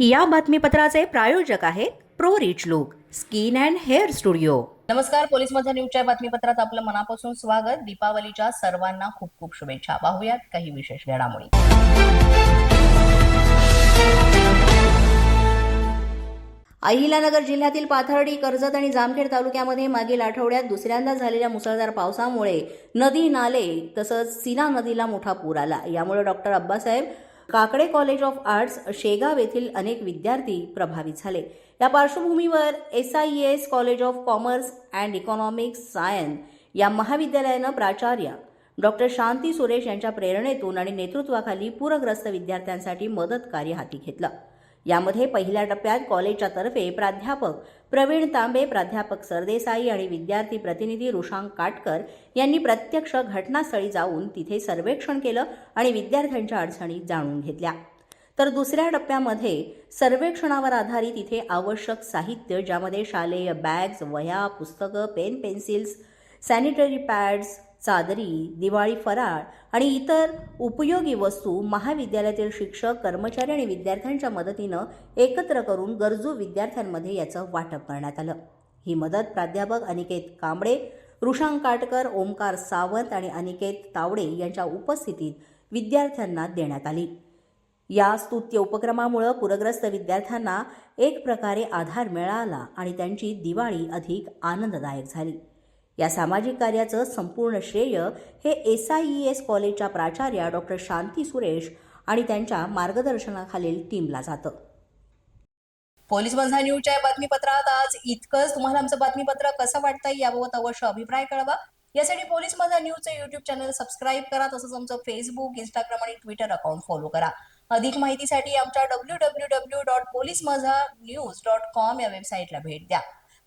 या बातमीपत्राचे प्रायोजक आहेत pro rich look skin and hair studio. नमस्कार पोलीस माझा न्यूजच्या बातमीपत्रात आपलं मनापासून स्वागत. दीपावलीच्या सर्वांना खूप खूप शुभेच्छा. पाहूयात काही विशेष घडामोडी. अहिल्यानगर जिल्ह्यातील पाथर्डी कर्जत आणि जामखेड तालुक्यामध्ये मागील आठवड्यात दुसऱ्यांदा झालेल्या मुसळधार पावसामुळे नदी नाले तसंच सीना नदीला मोठा पूर आला. यामुळे doctor Abbasaheb Kakade college of arts Shegaon येथील अनेक विद्यार्थी प्रभावित झाले. या पार्श्वभूमीवर S I S college of commerce and economics science या महाविद्यालयानं प्राचार्य डॉक्टर शांती सुरेश यांच्या प्रेरणेतून आणि नेतृत्वाखाली पूरग्रस्त विद्यार्थ्यांसाठी मदत कार्य हाती घेतलं. यामध्ये पहिल्या टप्प्यात कॉलेजच्या तर्फे प्राध्यापक प्रवीण तांबे प्राध्यापक सरदेसाई आणि विद्यार्थी प्रतिनिधी ऋषांक काटकर यांनी प्रत्यक्ष घटनास्थळी जाऊन तिथे सर्वेक्षण केलं आणि विद्यार्थ्यांच्या अडचणी जाणून घेतल्या. तर दुसऱ्या टप्प्यामध्ये सर्वेक्षणावर आधारित इथे आवश्यक साहित्य ज्यामध्ये शालेय बॅग्स वह्या पुस्तकं पेन पेन्सिल्स सॅनिटरी पॅड्स चादरी दिवाळी फराळ आणि इतर उपयोगी वस्तू महाविद्यालयातील शिक्षक कर्मचारी आणि विद्यार्थ्यांच्या मदतीनं एकत्र करून गरजू विद्यार्थ्यांमध्ये याचं वाटप करण्यात आलं. ही मदत प्राध्यापक अनिकेत कांबळे रुशांक काटकर ओमकार सावंत आणि अनिकेत तावडे यांच्या उपस्थितीत विद्यार्थ्यांना देण्यात आली. या स्तुत्य उपक्रमामुळं पूरग्रस्त विद्यार्थ्यांना एक प्रकारे आधार मिळाला आणि त्यांची दिवाळी अधिक आनंददायक झाली. या सामाजिक कार्याचं संपूर्ण श्रेय हे एस आय ई एस कॉलेजच्या प्राचार्या डॉक्टर शांती सुरेश आणि त्यांच्या मार्गदर्शनाखालील टीमला जातं. पोलीस माझा न्यूजच्या बातमीपत्रात आज इतकंच. तुम्हाला आमचं बातमीपत्र कसं वाटतंय याबाबत अवश्य अभिप्राय कळवा. यासाठी पोलीस माझा न्यूजचं युट्यूब चॅनल सबस्क्राईब करा तसंच आमचं फेसबुक इंस्टाग्राम आणि ट्विटर अकाउंट फॉलो करा. अधिक माहितीसाठी आमच्या W W W dot police Majha news dot com या वेबसाईटला भेट द्या.